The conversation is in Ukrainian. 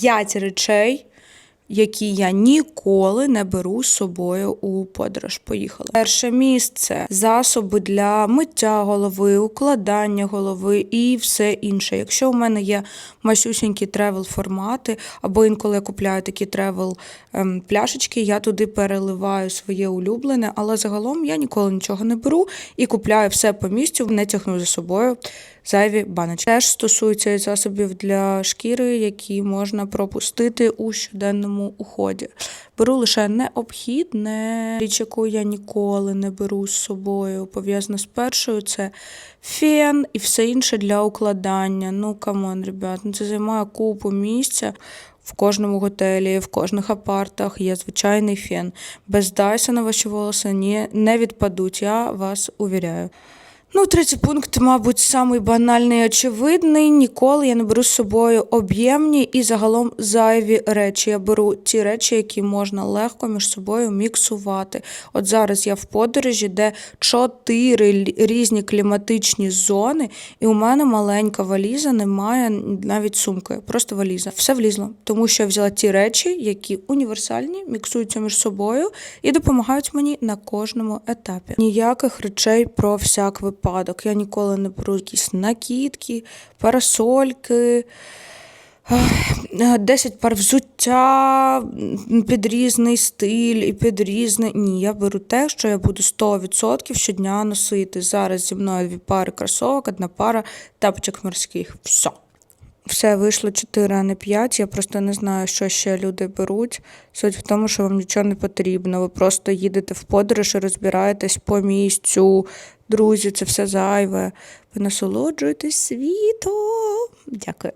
5 речей, які я ніколи не беру з собою у подорож. Поїхали. Перше місце засоби для миття голови, укладання голови і все інше. Якщо у мене є масюсінькі тревел формати, або інколи я купляю такі тревел ем, я туди переливаю своє улюблене, але загалом я ніколи нічого не беру і купляю все по місцю, не тягну за собою зайві баночки. Теж стосується засобів для шкіри, які можна пропустити у щоденному уході. Беру лише необхідне, річ, яку я ніколи не беру з собою. Пов'язано з першою, це фен і все інше для укладання. Ну камон, ребят, ну це займає купу місця. В кожному готелі, в кожних апартах є звичайний фен. Без Дайсона ваші волоси не відпадуть, я вас увіряю. Ну, третій пункт, мабуть, самий банальний і очевидний. Ніколи я не беру з собою об'ємні і загалом зайві речі. Я беру ті речі, які можна легко між собою міксувати. От зараз я в подорожі, де чотири різні кліматичні зони, і у мене маленька валіза, немає навіть сумки, просто валіза. Все влізло, тому що я взяла ті речі, які універсальні, міксуються між собою і допомагають мені на кожному етапі. Ніяких речей про всяк випадок. Я ніколи не беру якісь накидки, парасольки. 10 пар взуття під різний стиль і під різне. Ні, я беру те, що я буду 100% щодня носити. Зараз зі мною дві пари кросовок, одна пара тапочок морських. Все. Все вийшло 4, а не 5. Я просто не знаю, що ще люди беруть. Суть в тому, що вам нічого не потрібно. Ви просто їдете в подорож і розбираєтесь по місцю. Друзі, це все зайве. Ви насолоджуєтесь світом. Дякую.